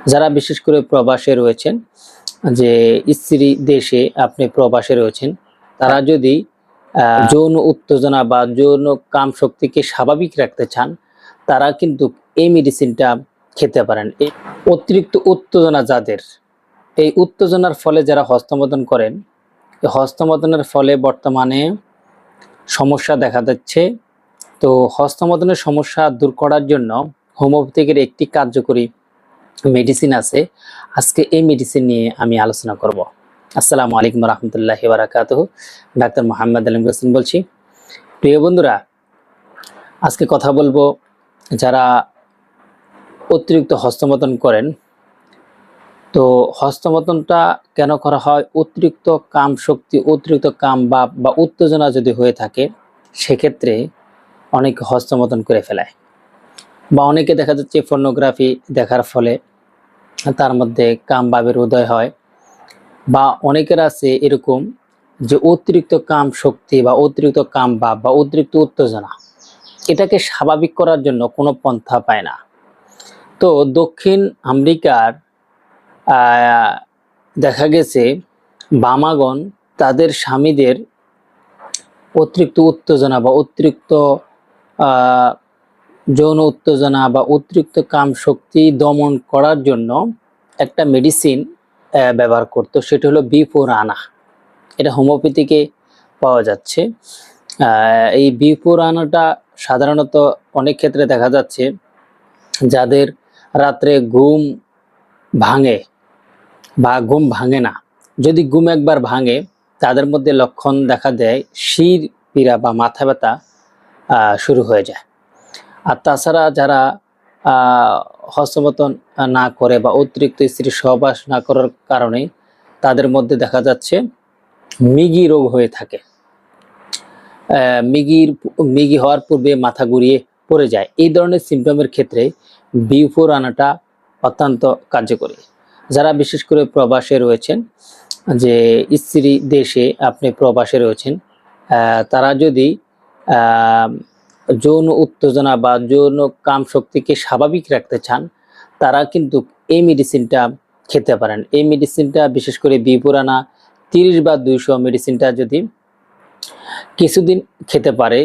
যারা বিশেষ করে প্রবাসে রয়েছেন, যে স্ত্রী দেশে আপনি প্রবাসে রয়েছেন, তারা যদি যৌন উত্তেজনা বা যৌন কাম শক্তিকে স্বাভাবিক রাখতে চান, তারা কিন্তু এই মেডিসিনটা খেতে পারেন। এই অতিরিক্ত উত্তেজনা যাদের, এই উত্তেজনার ফলে যারা হস্তমোদন করেন হস্তমোদনের ফলে বর্তমানে সমস্যা দেখা যাচ্ছে তো হস্তমোদনের সমস্যা দূর করার জন্য হোমিওপ্যাথিকের একটি কার্যকরী মেডিসিন আছে, আজকে এই মেডিসিন নিয়ে আমি আলোচনা করব। আসসালামু আলাইকুম রহমতুল্লাহ বারাকাত ডাক্তার মোহাম্মদ আলম হোসেন বলছি। প্রিয় বন্ধুরা, আজকে কথা বলব যারা অতিরিক্ত হস্তমতন করেন। তো হস্তমতনটা কেন করা হয়? অতিরিক্ত কাম শক্তি, অতিরিক্ত কাম বা বা উত্তেজনা যদি হয়ে থাকে, সেক্ষেত্রে অনেকে হস্তমতন করে ফেলায়। বা অনেকে দেখা যাচ্ছে ফর্নোগ্রাফি দেখার ফলে তার মধ্যে কাম ভাবের উদয় হয়। বা অনেকের আছে এরকম যে অতিরিক্ত কাম শক্তি বা অতিরিক্ত কাম ভাব বা অতিরিক্ত উত্তেজনা, এটাকে স্বাভাবিক করার জন্য কোনো পন্থা পায় না। তো দক্ষিণ আমেরিকার দেখা গেছে বামাগণ তাদের স্বামীদের অতিরিক্ত উত্তেজনা বা অতিরিক্ত যৌন উত্তেজনা বা অতিরিক্ত কাম শক্তি দমন করার জন্য একটা মেডিসিন ব্যবহার করতো। সেটা হলো বিফোর আনা এটা হোমিওপ্যাথিকে পাওয়া যাচ্ছে। এই বিফোর আনাটা সাধারণত অনেক ক্ষেত্রে দেখা যাচ্ছে যাদের রাত্রে ঘুম ভাঙে বা ঘুম ভাঙে না। যদি ঘুম একবার ভাঙে, তাদের মধ্যে লক্ষণ দেখা দেয় শির পীড়া বা মাথা ব্যথা শুরু হয়ে যায়। আর তাছাড়া যারা হস্তমতন না করে বা অতিরিক্ত স্ত্রী সহবাস না করার কারণে তাদের মধ্যে দেখা যাচ্ছে মিগি রোগ হয়ে থাকে। মিগির, মিগি হওয়ার পূর্বে মাথা ঘুরিয়ে পড়ে যায়। এই ধরনের সিমটমের ক্ষেত্রে বিউফোর আনাটা অত্যন্ত কার্যকরী। যারা বিশেষ করে প্রবাসে রয়েছেন, যে স্ত্রী দেশে আপনি প্রবাসে রয়েছেন তারা যদি যৌন উত্তেজনা বা যৌন কাম শক্তিকে স্বাভাবিক রাখতে চান, তারা কিন্তু এই মেডিসিনটা খেতে পারেন। এই মেডিসিনটা বিশেষ করে বিপুরানা তিরিশ বা দুইশো মেডিসিনটা যদি কিছুদিন খেতে পারে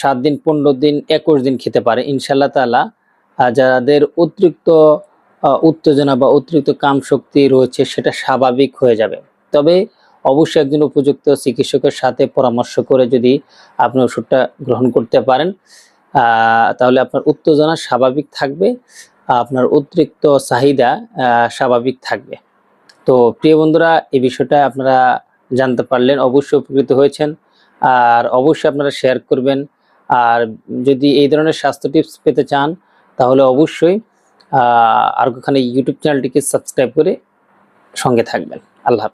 সাত দিন, পনেরো দিন, একুশ দিন খেতে পারে ইনশাল্লাহ তালা যাদের অতিরিক্ত উত্তেজনা বা অতিরিক্ত কাম শক্তি রয়েছে, সেটা স্বাভাবিক হয়ে যাবে। তবে অবশ্যই একজন উপযুক্ত চিকিৎসকের সাথে পরামর্শ করে যদি আপনি ওষুধটা গ্রহণ করতে পারেন তাহলে আপনার উত্তেজনা স্বাভাবিক থাকবে, আপনার অতিরিক্ত চাহিদা স্বাভাবিক থাকবে। তো প্রিয় বন্ধুরা, এই বিষয়টা আপনারা জানতে পারলেন, অবশ্যই উপকৃত হয়েছেন। আর অবশ্যই আপনারা শেয়ার করবেন। আর যদি এই ধরনের স্বাস্থ্য টিপস পেতে চান, তাহলে অবশ্যই আর ওখানে ইউটিউব চ্যানেলটিকে সাবস্ক্রাইব করে সঙ্গে থাকবেন। আল্লাহ।